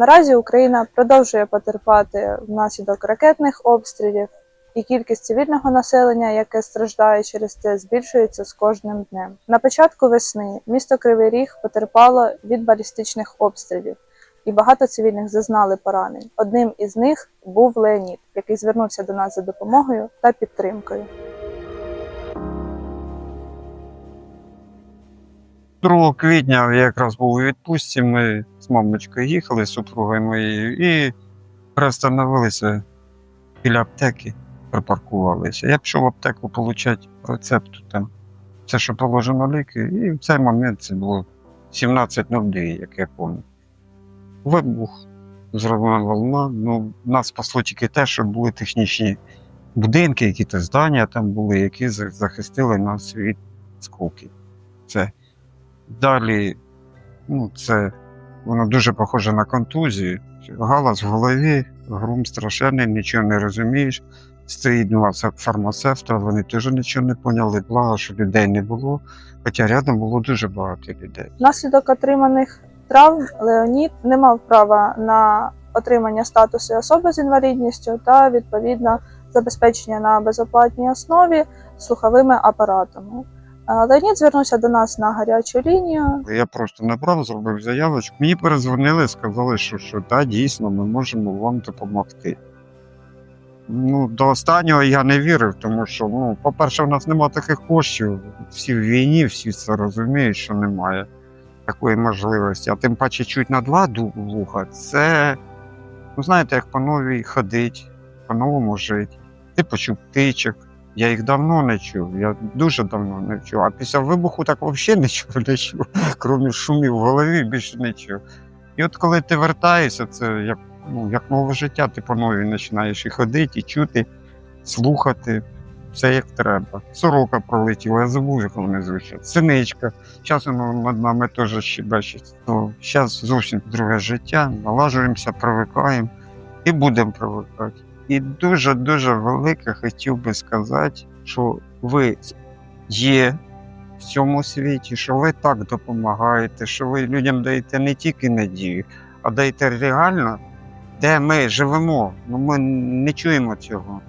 Наразі Україна продовжує потерпати внаслідок ракетних обстрілів, і кількість цивільного населення, яке страждає через це, збільшується з кожним днем. На початку весни місто Кривий Ріг потерпало від балістичних обстрілів, і багато цивільних зазнали поранень. Одним із них був Леонід, який звернувся до нас за допомогою та підтримкою. 2 квітня я якраз був у відпустці. Ми з мамочкою їхали з супругою моєю і приостановилися біля аптеки, припаркувалися. Я пішов в аптеку отримати рецепт там. Все, що положено ліки, і в цей момент це було 17.02, як я пам'ятаю. Вибух, зроблена волна. Ну, нас спасло тільки те, що були технічні будинки, якісь здання там були, які захистили нас від сколків. Це Далі, ну, це воно дуже похоже на контузію. Галас в голові, грум страшенний, нічого не розумієш. Стоїть два фармацевта, вони теж нічого не поняли, благо, що людей не було. Хоча рядом було дуже багато людей. Внаслідок отриманих травм Леонід не мав права на отримання статусу особи з інвалідністю та відповідно забезпечення на безоплатній основі слуховими апаратами. Леонід звернувся до нас на гарячу лінію. Я просто набрав, зробив заявочку. Мені перезвонили, сказали, що, що да, дійсно, ми можемо вам допомогти. Ну, до останнього я не вірив, тому що, ну, по-перше, в нас немає таких коштів. Всі в війні, всі це розуміють, що немає такої можливості. А тим паче чуть на два вуха, це, ну знаєте, як по новій ходить, по-новому жити. Ти почув птичок. Я їх давно не чув, я дуже давно не чув. А після вибуху так взагалі нічого не чув, крім шумів в голові, більше не чув. І от коли ти вертаєшся, це як, ну, як нове життя, ти по новій починаєш і ходити, і чути, слухати, все як треба. Сорока пролетіла, я забув, як вони звучать. Синичка. Воно над нами теж щебечить. То зараз зовсім друге життя, налажуємося, привикаємо і будемо привикати. І дуже-дуже велике хотів би сказати, що ви є в цьому світі, що ви так допомагаєте, що ви людям даєте не тільки надію, а даєте реально, де ми живемо. Ну ми не чуємо цього.